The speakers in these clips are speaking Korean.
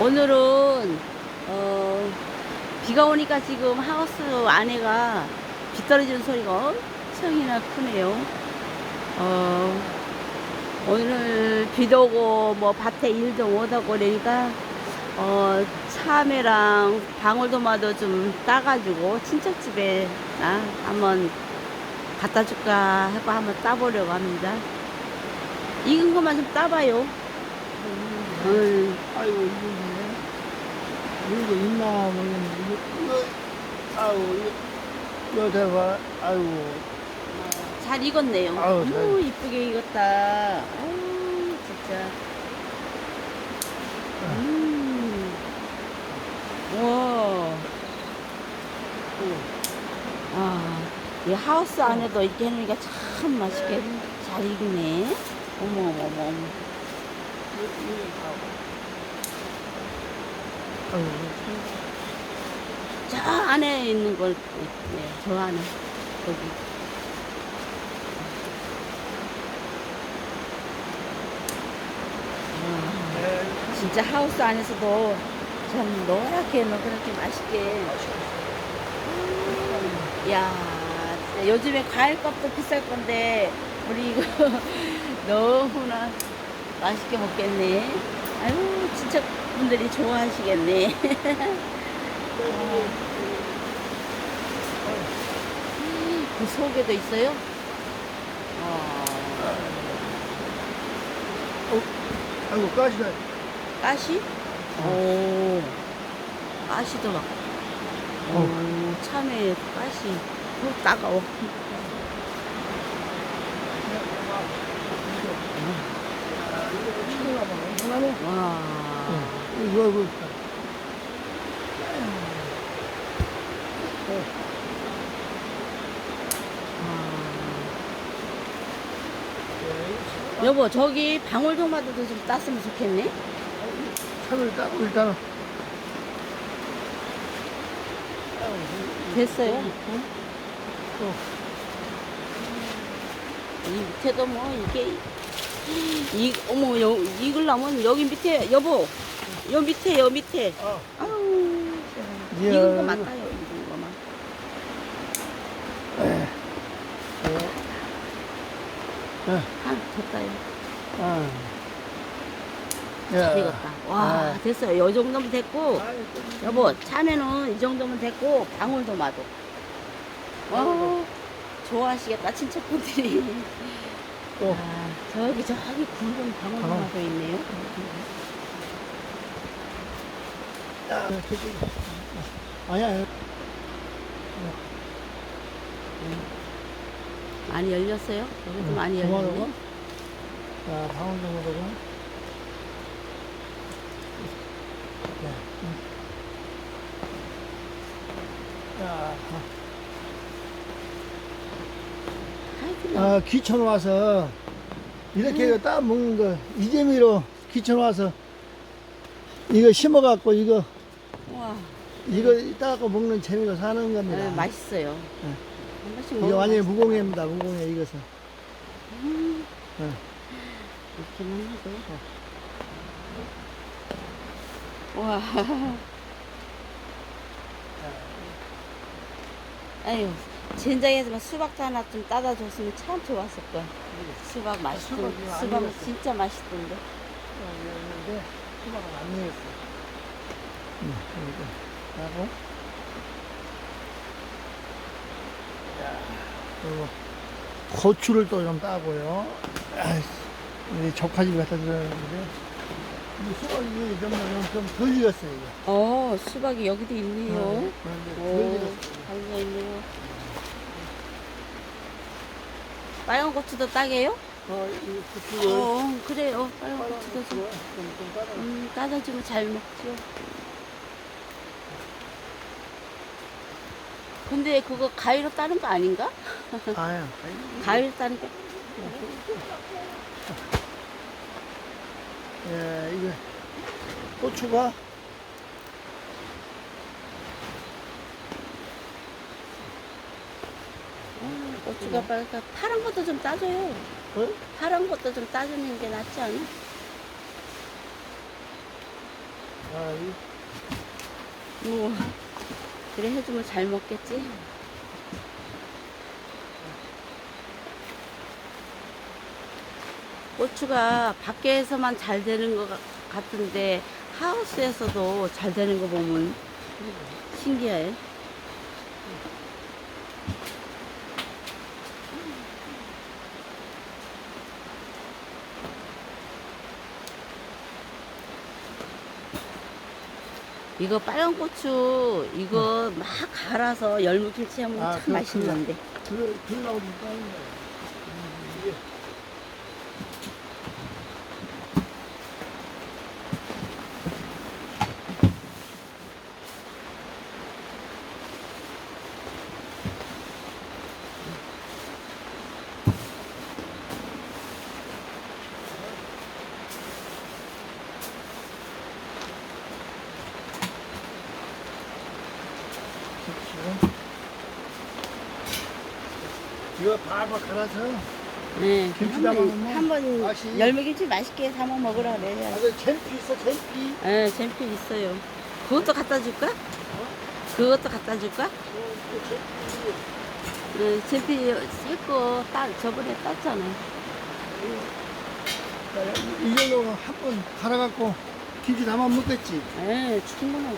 오늘은 어, 비가 오니까 지금 하우스 안에가 비 떨어지는 소리가 엄청이나 크네요. 어, 오늘 비도 오고 뭐 밭에 일도 못하고 그러니까 어, 참외랑 방울토마토 좀 따가지고 친척집에 나 한번 갖다 줄까 하고 한번 따보려고 합니다. 익은 것만 좀 따봐요. 음. 아이고 이거네. 이거 있나 모르겠는데 이거 이거 이거 이거 대봐 아이고 잘 익었네요. 잘. 이쁘게 익었다. 아유, 진짜. 음. 와. 아, 이 하우스 안에도 이렇게 해놓으니까 참 맛있게 잘 익네. 어머, 어머, 어머, 어머. 아이고 저 안에 있는 걸, 네, 저 안에. 거기. 와, 진짜 하우스 안에서도 참 노랗게 노랗게 맛있게. 야, 진짜 요즘에 과일값도 비쌀 건데 우리 이거 너무나 맛있게 먹겠네. 아유, 진짜 분들이 좋아하시겠네. 그 속에도 있어요? 어, 아이고 가시다 가시? 오, 가시더라. 오, 참외 가시. 어, 따가워. 와. 이거 이거 아. 여보, 저기 방울토마토도 좀 땄으면 좋겠네? 차를 따고 일단은 됐어요? 또이 밑에도 뭐, 이게, 이, 어머, 여, 익으려면 여기 밑에, 여보, 여 밑에, 여 밑에. 아, 아우, 이야. 익은 거 맞다요, 익은 거만. 에. 에. 아, 됐다요. 아. 잘 야. 익었다. 와, 아. 됐어요. 이 정도면 됐고. 여보, 참외는 이 정도면 됐고, 방울토마토. 와, 좋아하시겠다, 친척분들이. 또 아, 저기, 저기 굵은 방울토마토 있네요. 야, 저기. 아니야. 아니야. 많이 열렸어요? 여기도 응, 많이. 열렸네. 자, 방울 정도로. 네. 응. 자, 아, 귀천 와서 이렇게 이거 따 먹는 거 이재미로 귀천 와서 이거 심어갖고 이거 와, 이거 따갖고 먹는 재미로 사는 겁니다. 아, 맛있어요. 네. 한 번씩 이게 먹으면 완전히. 무공해입니다. 무공해 이것은. 음, 네. 이렇게만 하고. 와. 아유, 젠장에서만 수박도 하나 좀 따다 줬으면 참 좋았을 거야. 수박 맛있던데. 수박이 안 수박 익었어. 진짜 맛있던데. 근데 수박은 안 내렸어. 응, 이거 하고. 그리고 고추를 또 좀 따고요. 아이씨, 우리 조카집 갖다 드렸는데 이 수박이 좀좀덜 익었어요. 이거. 어, 수박이 여기도 있네요. 어, 그런데 덜 오, 익었어요. 달려 있네요. 빨간 고추도 따게요? 어, 이 고추를 어, 그래요. 빨간 빨간 고추도 고추 좀. 좀좀 따라. 음, 따다주면 잘 먹죠. 근데 그거 가위로 따는 거 아닌가? 아야. 가위로 따는 거. 예, 이거 고추가 고추가 빨간 파란 것도 좀 따줘요. 어? 파란 것도 좀 따주는 게 낫지 않아? 아, 이 뭐 그래 해주면 잘 먹겠지. 고추가 밖에서만 잘 되는 것 같- 같은데 하우스에서도 잘 되는 거 보면 신기해. 이거 빨간 고추 이거 막 갈아서 열무김치 하면 아, 참 그- 맛있는데. 그, 그러려고 좀따 이거 바로 갈아서 네. 김치 담아놓으면 한번 맛이- 열무김치 맛있게 담아 먹으라 그래. 아, 그 잼피 있어 잼피 네, 잼필 있어요. 그것도 갖다 줄까? 그것도 갖다 줄까? 네, 잼필 새거 딸 저번에 땄잖아. 이 정도 한번 갈아갖고 김치 담아 먹겠지 네, 충분하죠.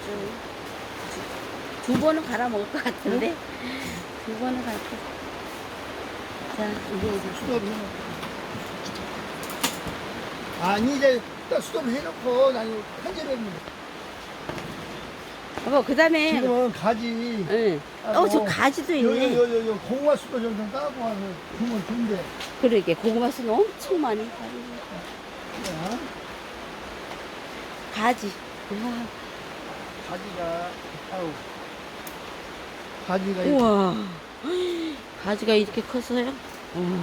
두, 두 번은 갈아 먹을 것 같은데 두 번은 갈거 수도를 해놓고 아니 이제 딱 수도를 해놓고 난 편집을 여보 그 다음에 지금은 가지 응. 아, 어, 저 뭐, 가지도 있네. 요 요 요요 공화 수도 좀 따고 와서 주면 좋은데 그러게 고구마수는 엄청 많이 야, 가지. 우와. 가지가 아우 가지가 우와. 가지가 이렇게 컸어요? 우와.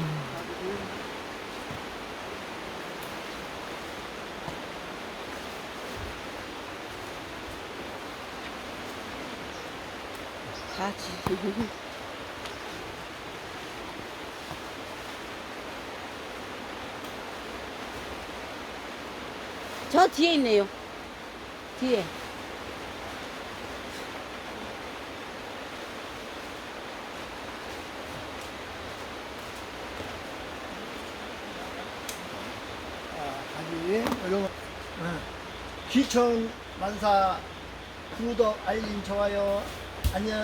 가지. 저 뒤에 있네요. 뒤에. 이런 거 어. 귀천 만사 구독 알림 좋아요. 안녕.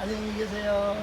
안녕히 계세요